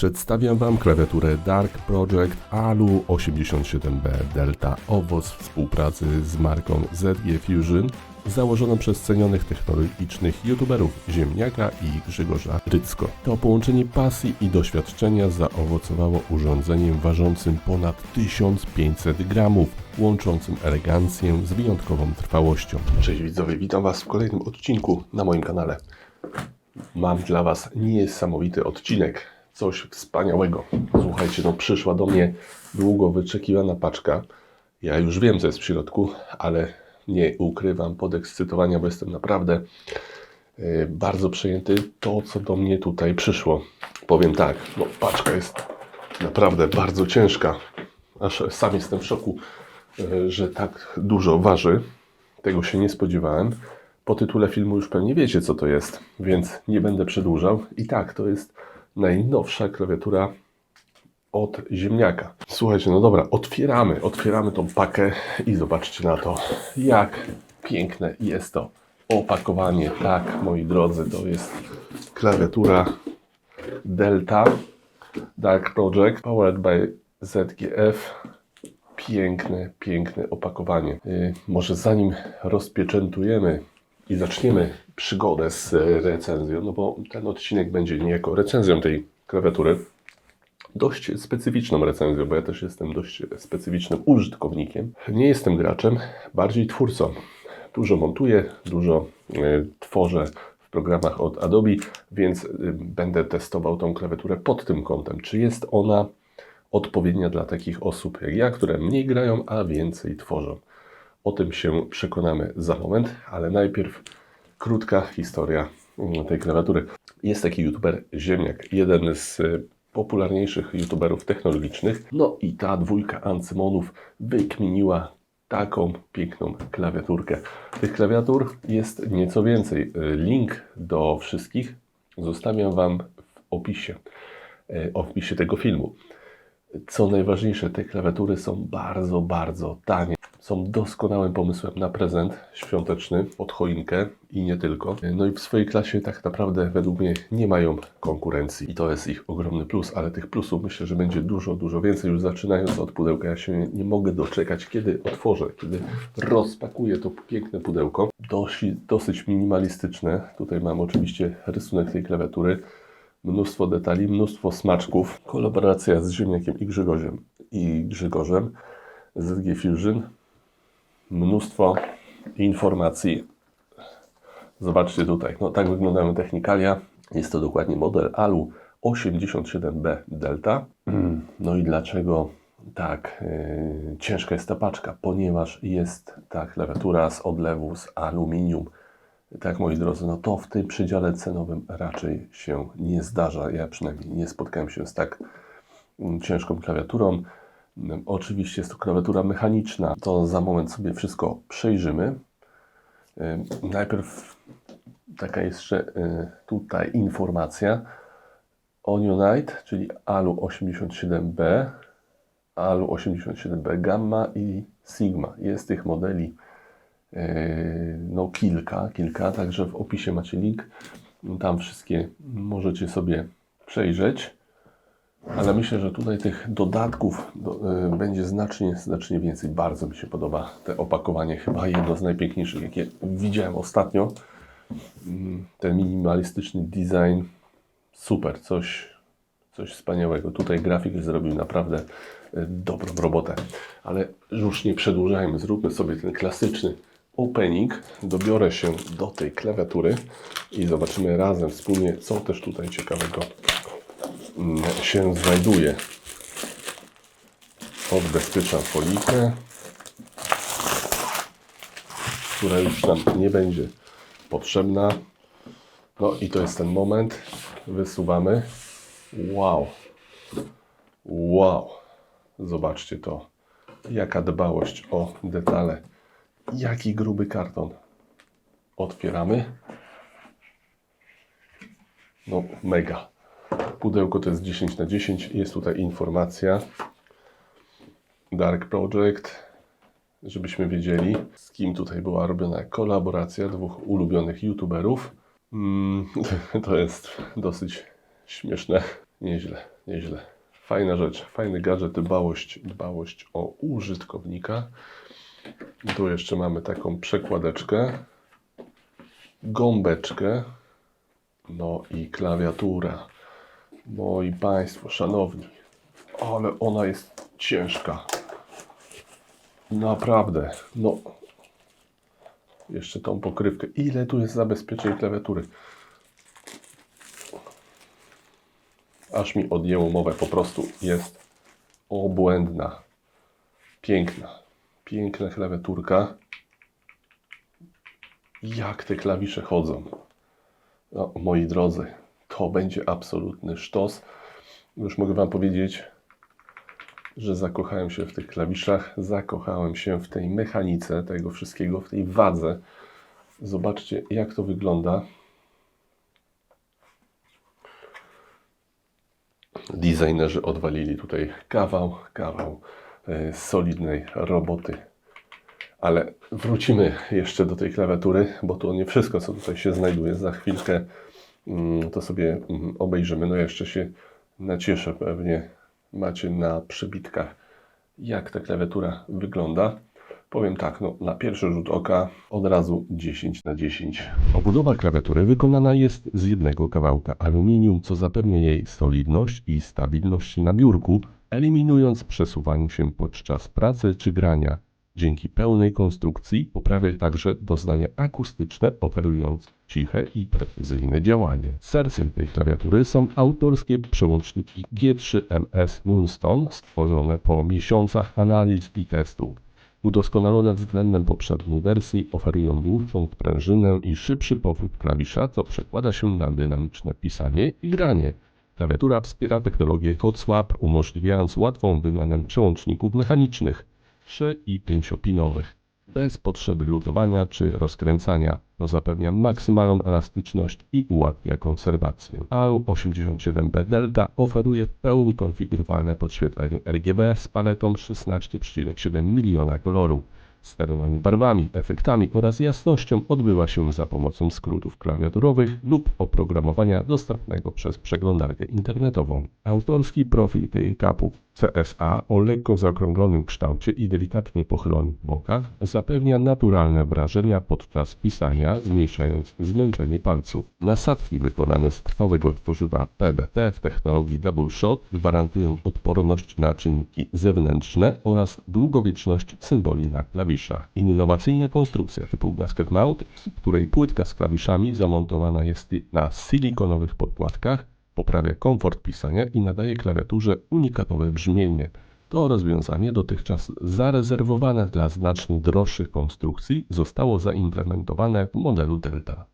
Przedstawiam Wam klawiaturę Dark Project ALU 87B Delta owoc współpracy z marką ZG Fusion założoną przez cenionych technologicznych youtuberów Ziemniaka i Grzegorza Rycko. To połączenie pasji i doświadczenia zaowocowało urządzeniem ważącym ponad 1500 gramów, łączącym elegancję z wyjątkową trwałością. Cześć widzowie, witam Was w kolejnym odcinku na moim kanale. Mam dla Was niesamowity odcinek, coś wspaniałego. Słuchajcie, no przyszła do mnie długo wyczekiwana paczka. Ja już wiem, co jest w środku, ale nie ukrywam podekscytowania, bo jestem naprawdę e, bardzo przejęty to, co do mnie tutaj przyszło. Powiem tak, no paczka jest naprawdę bardzo ciężka. Aż sam jestem w szoku, e, że tak dużo waży. Tego się nie spodziewałem. Po tytule filmu już pewnie wiecie, co to jest, więc nie będę przedłużał. I tak, to jest najnowsza klawiatura od ziemniaka. Słuchajcie, no dobra, otwieramy, otwieramy tą pakę i zobaczcie na to, jak piękne jest to opakowanie. Tak, moi drodzy, to jest klawiatura Delta Dark Project powered by ZGF. Piękne, piękne opakowanie. Yy, może zanim rozpieczętujemy i zaczniemy przygodę z e, recenzją, no bo ten odcinek będzie niejako recenzją tej klawiatury dość specyficzną recenzją, bo ja też jestem dość specyficznym użytkownikiem. Nie jestem graczem, bardziej twórcą. Dużo montuję, dużo e, tworzę w programach od Adobe, więc e, będę testował tą klawiaturę pod tym kątem. Czy jest ona odpowiednia dla takich osób jak ja, które mniej grają, a więcej tworzą. O tym się przekonamy za moment, ale najpierw krótka historia mm, tej klawiatury. Jest taki youtuber Ziemniak, jeden z y, popularniejszych youtuberów technologicznych. No i ta dwójka Ancymonów wykminiła taką piękną klawiaturkę. Tych klawiatur jest nieco więcej. Y, Link do wszystkich zostawiam Wam w opisie, y, w opisie tego filmu. Co najważniejsze, te klawiatury są bardzo, bardzo tanie. Są doskonałym pomysłem na prezent świąteczny pod choinkę i nie tylko. No i w swojej klasie tak naprawdę według mnie nie mają konkurencji i to jest ich ogromny plus, ale tych plusów myślę, że będzie dużo, dużo więcej. Już zaczynając od pudełka, ja się nie mogę doczekać, kiedy otworzę, kiedy rozpakuję to piękne pudełko. Dosyć, dosyć minimalistyczne. Tutaj mam oczywiście rysunek tej klawiatury mnóstwo detali, mnóstwo smaczków. Kolaboracja z Ziemniakiem i Grzegorzem i Grzegorzem ZG Fusion. Mnóstwo informacji. Zobaczcie tutaj. No tak wyglądają technikalia. Jest to dokładnie model ALU 87B Delta. No i dlaczego tak yy, ciężka jest ta paczka? Ponieważ jest ta klawiatura z odlewu z aluminium. Tak, moi drodzy, no to w tym przedziale cenowym raczej się nie zdarza. Ja przynajmniej nie spotkałem się z tak mm, ciężką klawiaturą. Oczywiście jest to klawiatura mechaniczna. To za moment sobie wszystko przejrzymy. Ym, Najpierw taka jeszcze y, tutaj informacja. Onionite, czyli ALU 87B, ALU 87B Gamma i Sigma. Jest tych modeli Yy, no kilka, kilka, także w opisie macie link. Tam wszystkie możecie sobie przejrzeć. Ale myślę, że tutaj tych dodatków do, y, będzie znacznie, znacznie więcej. Bardzo mi się podoba te opakowanie. Chyba jedno z najpiękniejszych, jakie widziałem ostatnio. Mm, Ten minimalistyczny design. Super, coś, coś wspaniałego. Tutaj grafik zrobił naprawdę y, dobrą robotę. Ale już nie przedłużajmy, zróbmy sobie ten klasyczny opening. Dobiorę się do tej klawiatury i zobaczymy razem wspólnie, co też tutaj ciekawego się znajduje. Odbezpieczam folikę, która już nam nie będzie potrzebna. No i to jest ten moment. Wysuwamy. Wow. Wow. Zobaczcie to. Jaka dbałość o detale. Jaki gruby karton. Otwieramy. No, mega. Pudełko to jest 10 na 10 Jest tutaj informacja. Dark Project. Żebyśmy wiedzieli, z kim tutaj była robiona kolaboracja dwóch ulubionych youtuberów. Mm, to jest dosyć śmieszne. Nieźle, nieźle. Fajna rzecz, fajny gadżet, dbałość, dbałość o użytkownika. Tu jeszcze mamy taką przekładeczkę, gąbeczkę, no i klawiatura. Moi Państwo, szanowni, ale ona jest ciężka. Naprawdę, no. Jeszcze tą pokrywkę. Ile tu jest zabezpieczeń klawiatury? Aż mi odjęło mowę, po prostu jest obłędna. Piękna. Piękna klawiaturka. Jak te klawisze chodzą. No, moi drodzy, to będzie absolutny sztos. Już mogę Wam powiedzieć, że zakochałem się w tych klawiszach, zakochałem się w tej mechanice tego wszystkiego, w tej wadze. Zobaczcie, jak to wygląda. Designerzy odwalili tutaj kawał, kawał e, solidnej roboty. Ale wrócimy jeszcze do tej klawiatury, bo to nie wszystko, co tutaj się znajduje. Za chwilkę to sobie mm, obejrzymy. No jeszcze się nacieszę pewnie. Macie na przybitkach, jak ta klawiatura wygląda. Powiem tak, no, na pierwszy rzut oka od razu 10 na 10. Obudowa klawiatury wykonana jest z jednego kawałka aluminium, co zapewnia jej solidność i stabilność na biurku, eliminując przesuwanie się podczas pracy czy grania. Dzięki pełnej konstrukcji poprawia także doznania akustyczne, oferując ciche i precyzyjne działanie. Sercem tej klawiatury są autorskie przełączniki G3MS Moonstone stworzone po miesiącach analiz i testów. Udoskonalone względem poprzedniej wersji oferują dłuższą sprężynę i szybszy powrót klawisza, co przekłada się na dynamiczne pisanie i granie. Klawiatura wspiera technologię Hot Swap, umożliwiając łatwą wymianę przełączników mechanicznych 3 i 5-pinowych bez potrzeby lutowania czy rozkręcania. To zapewnia maksymalną elastyczność i ułatwia konserwację. AU87B Delta oferuje pełni konfigurowalne podświetlenie RGB z paletą 16,7 miliona kolorów. Sterowanie barwami, efektami oraz jasnością odbywa się za pomocą skrótów klawiaturowych lub oprogramowania dostępnego przez przeglądarkę internetową. Autorski profil tej kapu CSA o lekko zaokrąglonym kształcie i delikatnie pochylonych bokach zapewnia naturalne wrażenia podczas pisania, zmniejszając zmęczenie palców. Nasadki wykonane z trwałego tworzywa PBT w technologii Double Shot gwarantują odporność na czynniki zewnętrzne oraz długowieczność symboli na klawiszach. Innowacyjna konstrukcja typu gasket mount, w której płytka z klawiszami zamontowana jest na silikonowych podkładkach, poprawia komfort pisania i nadaje klawiaturze unikatowe brzmienie. To rozwiązanie, dotychczas zarezerwowane dla znacznie droższych konstrukcji, zostało zaimplementowane w modelu Delta.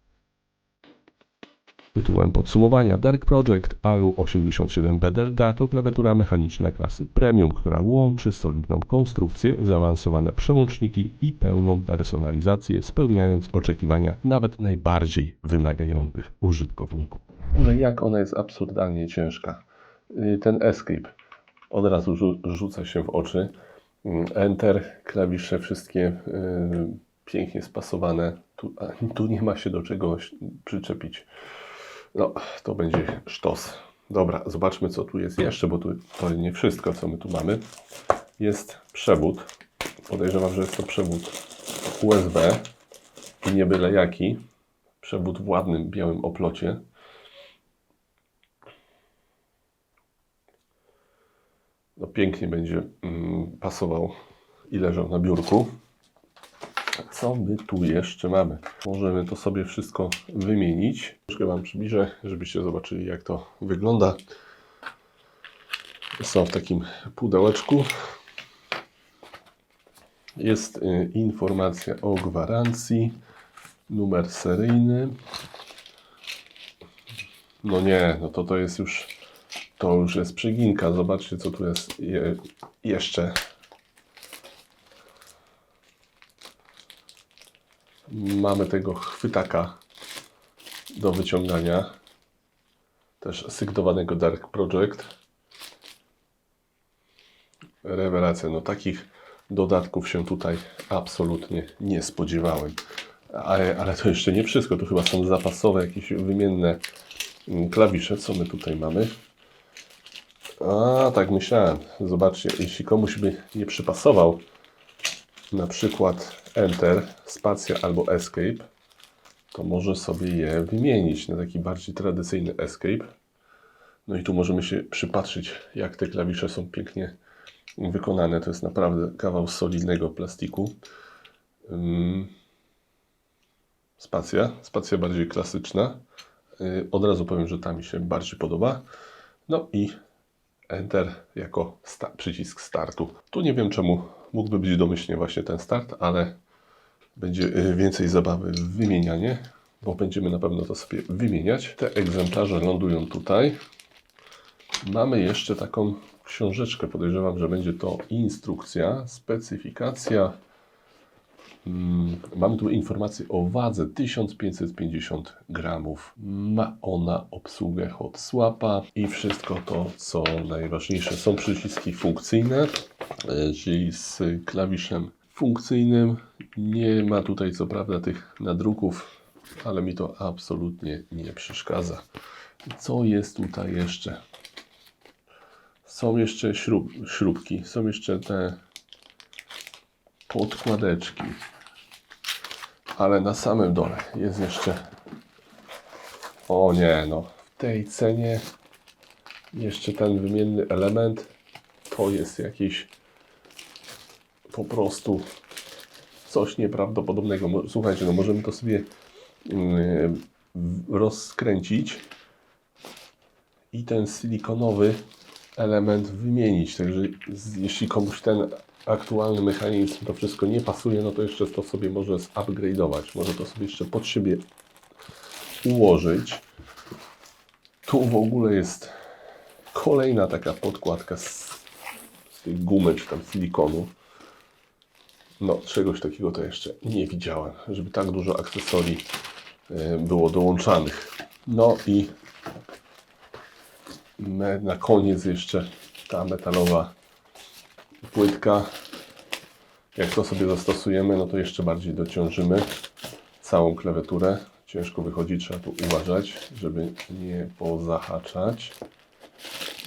Tytułem podsumowania Dark Project AU87B Delta to klawiatura mechaniczna klasy Premium, która łączy solidną konstrukcję, zaawansowane przełączniki i pełną personalizację, spełniając oczekiwania nawet najbardziej wymagających użytkowników. Ale jak ona jest absurdalnie ciężka. Y, Ten escape od razu rzu- rzuca się w oczy. Mm, Enter, klawisze wszystkie y, pięknie spasowane. Tu, tu nie ma się do czegoś przyczepić. No, to będzie sztos. Dobra, zobaczmy co tu jest jeszcze, bo tu, to nie wszystko, co my tu mamy. Jest przewód. Podejrzewam, że jest to przewód USB i nie byle jaki. Przewód w ładnym białym oplocie. No, pięknie będzie mm, pasował i leżał na biurku. Co my tu jeszcze mamy? Możemy to sobie wszystko wymienić. Troszkę Wam przybliżę, żebyście zobaczyli jak to wygląda. Są w takim pudełeczku. Jest y, informacja o gwarancji, numer seryjny. No nie, no to to jest już, to już jest przeginka. Zobaczcie co tu jest je, jeszcze. Mamy tego chwytaka do wyciągania. Też sygnowanego Dark Project. Rewelacja. No takich dodatków się tutaj absolutnie nie spodziewałem. Ale, ale to jeszcze nie wszystko. To chyba są zapasowe, jakieś wymienne mm, klawisze. Co my tutaj mamy? A, tak myślałem. Zobaczcie, jeśli komuś by nie przypasował na przykład Enter, Spacja albo Escape, to może sobie je wymienić na taki bardziej tradycyjny Escape. No i tu możemy się przypatrzeć, jak te klawisze są pięknie wykonane. To jest naprawdę kawał solidnego plastiku. Spacja, spacja bardziej klasyczna. Yy, Od razu powiem, że ta mi się bardziej podoba. No i Enter jako sta przycisk startu. Tu nie wiem czemu mógłby być domyślnie właśnie ten start, ale będzie y, więcej zabawy w wymienianie, bo będziemy na pewno to sobie wymieniać. Te egzemplarze lądują tutaj. Mamy jeszcze taką książeczkę, podejrzewam, że będzie to instrukcja, specyfikacja. Mm, Mamy tu informację o wadze 1550 gramów. Ma ona obsługę hot swapa i wszystko to, co najważniejsze. Są przyciski funkcyjne, czyli z klawiszem funkcyjnym. Nie ma tutaj co prawda tych nadruków, ale mi to absolutnie nie przeszkadza. Co jest tutaj jeszcze? Są jeszcze śrub, śrubki, są jeszcze te podkładeczki. Ale na samym dole jest jeszcze. O nie, no. W tej cenie jeszcze ten wymienny element to jest jakiś po prostu coś nieprawdopodobnego. Słuchajcie, no możemy to sobie mm, rozkręcić i ten silikonowy element wymienić. Także jeśli komuś ten aktualny mechanizm to wszystko nie pasuje, no to jeszcze to sobie może zupgrade'ować. Może to sobie jeszcze pod siebie ułożyć. Tu w ogóle jest kolejna taka podkładka z, z tej gumy czy tam silikonu. No, czegoś takiego to jeszcze nie widziałem, żeby tak dużo akcesorii e, było dołączanych. No i na koniec jeszcze ta metalowa płytka. Jak to sobie zastosujemy, no to jeszcze bardziej dociążymy całą klawiaturę. Ciężko wychodzi, trzeba tu uważać, żeby nie pozahaczać.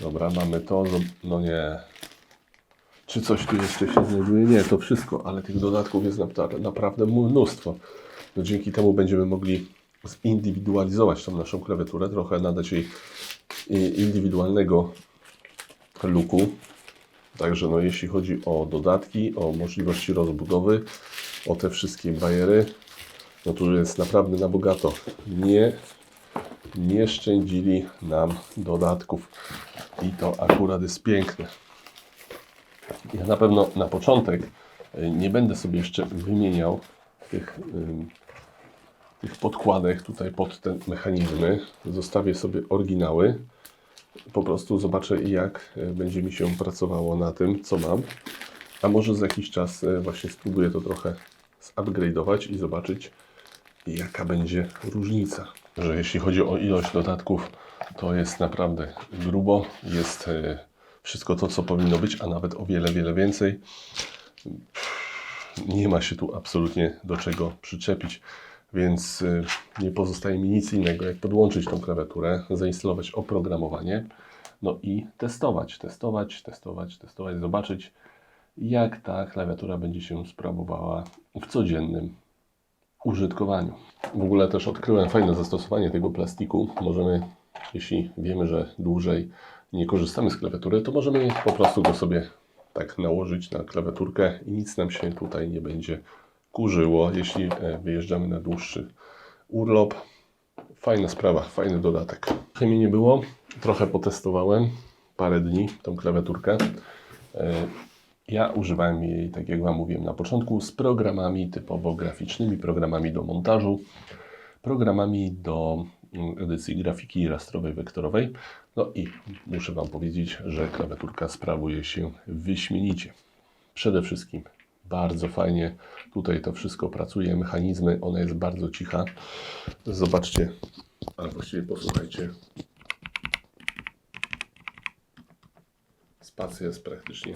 Dobra, mamy to. No nie. Czy coś tu jeszcze się znajduje? Nie, to wszystko, ale tych dodatków jest napra- naprawdę mnóstwo. No dzięki temu będziemy mogli zindywidualizować tą naszą klawiaturę, trochę nadać jej indywidualnego looku. Także no, jeśli chodzi o dodatki, o możliwości rozbudowy, o te wszystkie bajery, no tu jest naprawdę na bogato. Nie, nie szczędzili nam dodatków i to akurat jest piękne. Ja na pewno na początek y, nie będę sobie jeszcze wymieniał tych, tych podkładek tutaj pod te mechanizmy. Zostawię sobie oryginały. Po prostu zobaczę jak y, będzie mi się pracowało na tym, co mam. A może za jakiś czas y, właśnie spróbuję to trochę zupgrade'ować i zobaczyć jaka będzie różnica. Że jeśli chodzi o ilość dodatków, to jest naprawdę grubo. Jest y, wszystko to, co powinno być, a nawet o wiele, wiele więcej. Nie ma się tu absolutnie do czego przyczepić, więc y, nie pozostaje mi nic innego, jak podłączyć tą klawiaturę, zainstalować oprogramowanie, no i testować, testować, testować, testować, zobaczyć, jak ta klawiatura będzie się sprawowała w codziennym użytkowaniu. W ogóle też odkryłem fajne zastosowanie tego plastiku. Możemy, jeśli wiemy, że dłużej nie korzystamy z klawiatury, to możemy po prostu go sobie tak nałożyć na klawiaturkę i nic nam się tutaj nie będzie kurzyło, jeśli e, wyjeżdżamy na dłuższy urlop. Fajna sprawa, fajny dodatek. Chemii nie było, trochę potestowałem, parę dni tą klawiaturkę. E, Ja używałem jej, tak jak Wam mówiłem na początku, z programami typowo graficznymi, programami do montażu, programami do mm, edycji grafiki rastrowej, wektorowej. No i muszę Wam powiedzieć, że klawiaturka sprawuje się wyśmienicie. Przede wszystkim bardzo fajnie tutaj to wszystko pracuje, mechanizmy, ona jest bardzo cicha. Zobaczcie, a właściwie posłuchajcie. Spacja jest praktycznie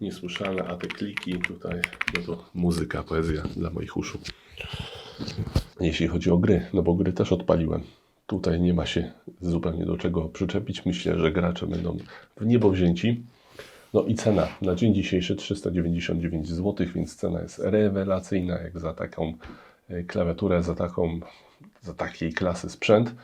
niesłyszalna, a te kliki tutaj, no to muzyka, poezja dla moich uszu. Jeśli chodzi o gry, no bo gry też odpaliłem. Tutaj nie ma się zupełnie do czego przyczepić. Myślę, że gracze będą w niebo wzięci. No i cena na dzień dzisiejszy 399 zł, więc cena jest rewelacyjna jak za taką e, klawiaturę, za, taką, za takiej klasy sprzęt.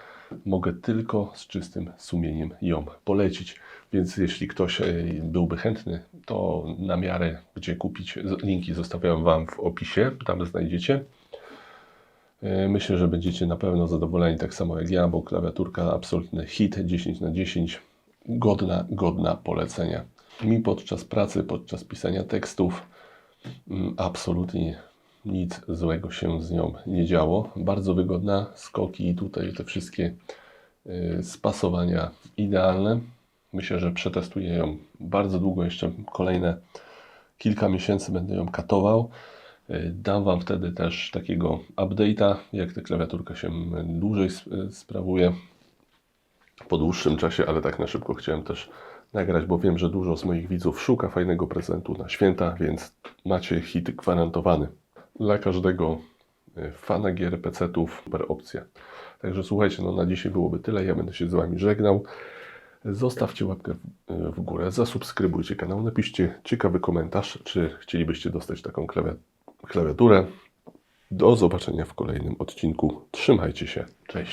Mogę tylko z czystym sumieniem ją polecić. Więc jeśli ktoś e, byłby chętny, to na miarę gdzie kupić, linki zostawiam Wam w opisie, tam znajdziecie. E, Myślę, że będziecie na pewno zadowoleni, tak samo jak ja, bo klawiaturka absolutny hit 10 na 10, godna, godna polecenia. Mi podczas pracy, podczas pisania tekstów mm, absolutnie nic złego się z nią nie działo. Bardzo wygodna, skoki tutaj, te wszystkie y, spasowania idealne. Myślę, że przetestuję ją bardzo długo, jeszcze kolejne kilka miesięcy będę ją katował. Y, Dam Wam wtedy też takiego update'a, jak ta klawiaturka się dłużej sp- sprawuje po dłuższym czasie, ale tak na szybko chciałem też nagrać, bo wiem, że dużo z moich widzów szuka fajnego prezentu na święta, więc macie hit gwarantowany. Dla każdego y, fana gier PC-ów super opcja. Także słuchajcie, no na dzisiaj byłoby tyle. Ja będę się z Wami żegnał. Zostawcie łapkę w, w górę, zasubskrybujcie kanał, napiszcie ciekawy komentarz, czy chcielibyście dostać taką klawia- klawiaturę. Do zobaczenia w kolejnym odcinku. Trzymajcie się. Cześć.